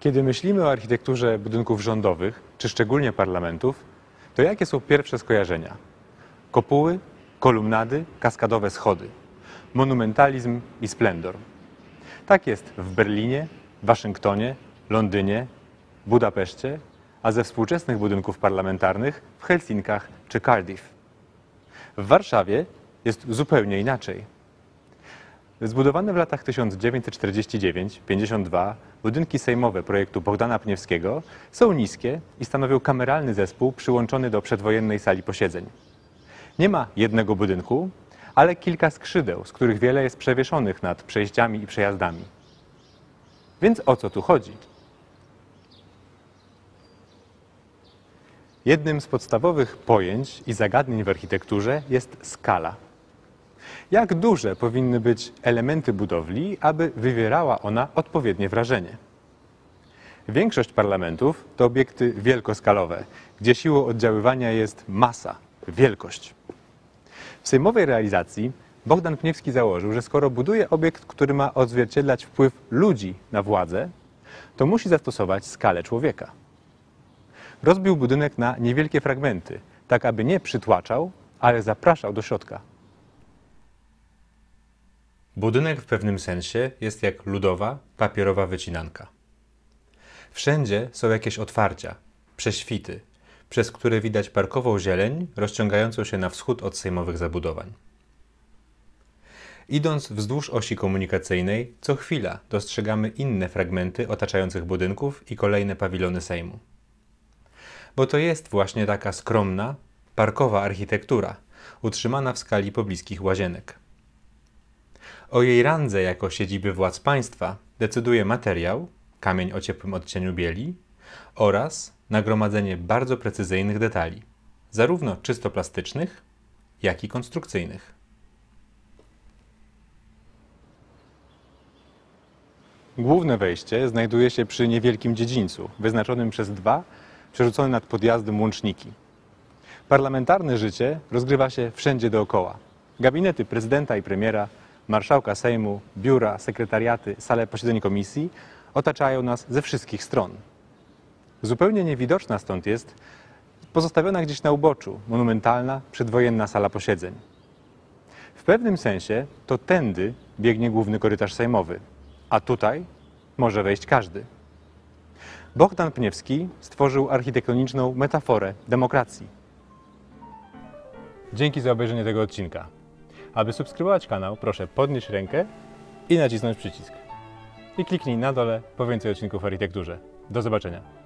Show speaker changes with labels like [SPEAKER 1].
[SPEAKER 1] Kiedy myślimy o architekturze budynków rządowych, czy szczególnie parlamentów, to jakie są pierwsze skojarzenia? Kopuły, kolumnady, kaskadowe schody, monumentalizm i splendor. Tak jest w Berlinie, Waszyngtonie, Londynie, Budapeszcie, a ze współczesnych budynków parlamentarnych w Helsinkach czy Cardiff. W Warszawie jest zupełnie inaczej. Zbudowane w latach 1949-52 budynki sejmowe projektu Bogdana Pniewskiego są niskie i stanowią kameralny zespół przyłączony do przedwojennej sali posiedzeń. Nie ma jednego budynku, ale kilka skrzydeł, z których wiele jest przewieszonych nad przejściami i przejazdami. Więc o co tu chodzi? Jednym z podstawowych pojęć i zagadnień w architekturze jest skala. Jak duże powinny być elementy budowli, aby wywierała ona odpowiednie wrażenie? Większość parlamentów to obiekty wielkoskalowe, gdzie siłą oddziaływania jest masa, wielkość. W sejmowej realizacji Bogdan Pniewski założył, że skoro buduje obiekt, który ma odzwierciedlać wpływ ludzi na władzę, to musi zastosować skalę człowieka. Rozbił budynek na niewielkie fragmenty, tak aby nie przytłaczał, ale zapraszał do środka. Budynek w pewnym sensie jest jak ludowa, papierowa wycinanka. Wszędzie są jakieś otwarcia, prześwity, przez które widać parkową zieleń rozciągającą się na wschód od sejmowych zabudowań. Idąc wzdłuż osi komunikacyjnej, co chwila dostrzegamy inne fragmenty otaczających budynków i kolejne pawilony Sejmu. Bo to jest właśnie taka skromna, parkowa architektura, utrzymana w skali pobliskich łazienek. O jej randze jako siedziby władz państwa decyduje materiał, kamień o ciepłym odcieniu bieli, oraz nagromadzenie bardzo precyzyjnych detali, zarówno czysto plastycznych, jak i konstrukcyjnych. Główne wejście znajduje się przy niewielkim dziedzińcu, wyznaczonym przez dwa przerzucone nad podjazdem łączniki. Parlamentarne życie rozgrywa się wszędzie dookoła. Gabinety prezydenta i premiera, marszałka Sejmu, biura, sekretariaty, sale posiedzeń komisji otaczają nas ze wszystkich stron. Zupełnie niewidoczna stąd jest pozostawiona gdzieś na uboczu monumentalna przedwojenna sala posiedzeń. W pewnym sensie to tędy biegnie główny korytarz sejmowy, a tutaj może wejść każdy. Bogdan Pniewski stworzył architektoniczną metaforę demokracji. Dzięki za obejrzenie tego odcinka. Aby subskrybować kanał, proszę podnieść rękę i nacisnąć przycisk. I kliknij na dole po więcej odcinków o architekturze. Do zobaczenia.